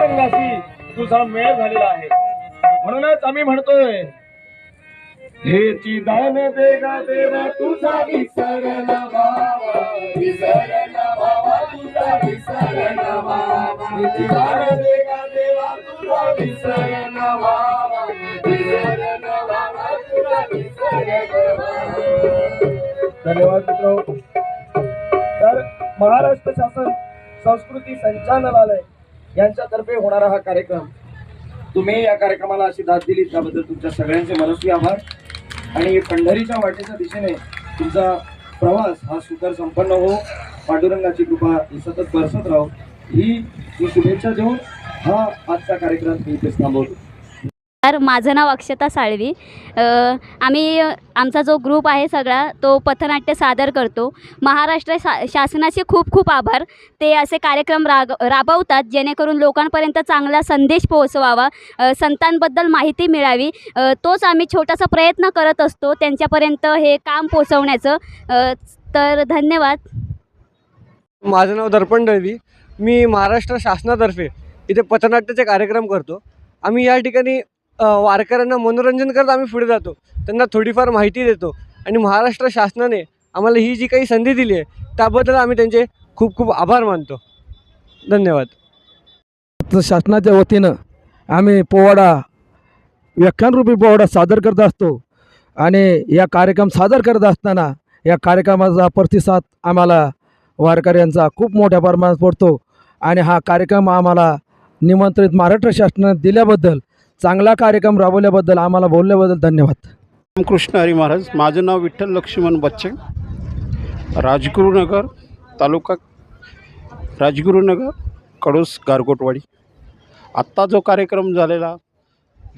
रंगाशी तुझा मेळ झालेला आहे. म्हणूनच आम्ही म्हणतोय हेची दान देगा देवा तुझा विसरला बाबा विसरला बाबा तुझा विसरला बाबा हेची दान देगा देवा तुझा विसरला बाबा विसरला बाबा तुझा विसरला न धन्यवाद मित्र तर महाराष्ट्र शासन संस्कृती संचालनालय यांच्यातर्फे होणारा हा कार्यक्रम. तुम्ही या कार्यक्रमाला अशी दाद दिली त्याबद्दल तुमच्या सगळ्यांचे मनस्वी आभार. आणि पंढरीच्या वाटेच्या दिशेने तुमचा प्रवास हा सुकर संपन्न हो. पांडुरंगाची कृपा सतत बरसत राहो. ही मी शुभेच्छा देऊन हा आजचा कार्यक्रम मी इथेच थांबवतो. तर माझं नाव अक्षता साळवी. आम्ही आमचा जो ग्रुप आहे सगळा तो पथनाट्य सादर करतो. महाराष्ट्र शा शासनाचे खूप खूप आभार. ते असे कार्यक्रम राग राबवतात जेणेकरून लोकांपर्यंत चांगला संदेश पोहोचवावा संतांबद्दल माहिती मिळावी. तोच आम्ही छोटासा प्रयत्न करत असतो त्यांच्यापर्यंत हे काम पोचवण्याचं तर धन्यवाद. माझं नाव दर्पण दळवी मी महाराष्ट्र शासनातर्फे इथे पथनाट्याचे कार्यक्रम करतो. आम्ही या ठिकाणी वारकऱ्यांना मनोरंजन करत आम्ही पुढे जातो. त्यांना थोडीफार माहिती देतो. आणि महाराष्ट्र शासनाने आम्हाला ही जी काही संधी दिली आहे त्याबद्दल आम्ही त्यांचे खूप खूप आभार मानतो. धन्यवाद. शासनाच्या वतीनं आम्ही पोवाडा व्याख्यानरूपी पोवाडा सादर करत असतो. आणि या कार्यक्रम सादर करत असताना या कार्यक्रमाचा प्रतिसाद आम्हाला वारकऱ्यांचा खूप मोठ्या प्रमाणात पडतो. आणि हा कार्यक्रम आम्हाला निमंत्रित महाराष्ट्र शासनाने दिल्याबद्दल चांगला कार्यक्रम राबवल्याबद्दल आम्हाला बोलल्याबद्दल धन्यवाद. रामकृष्ण हरी महाराज माझं नाव विठ्ठल लक्ष्मण बच्चे राजगुरुनगर तालुका राजगुरुनगर कडूस गारगोटवाडी. आत्ता जो कार्यक्रम झालेला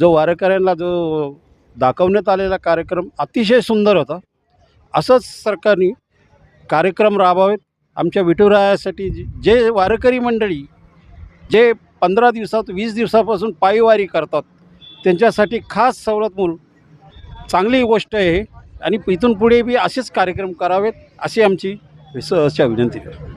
जो वारकऱ्यांना जो दाखवण्यात आलेला कार्यक्रम अतिशय सुंदर होता. असंच सरकारने कार्यक्रम राबवावेत. आमच्या विठुरायासाठी जे- जे वारकरी मंडळी जे पंधरा दिवसात वीस दिवसापासून पायीवारी करतात. त्यांच्यासाठी खास सवलत म्हणून चांगली गोष्ट आहे आणि इथून पुढे बी असेच कार्यक्रम करावेत अशी आमची सहर्ष विनंती आहे.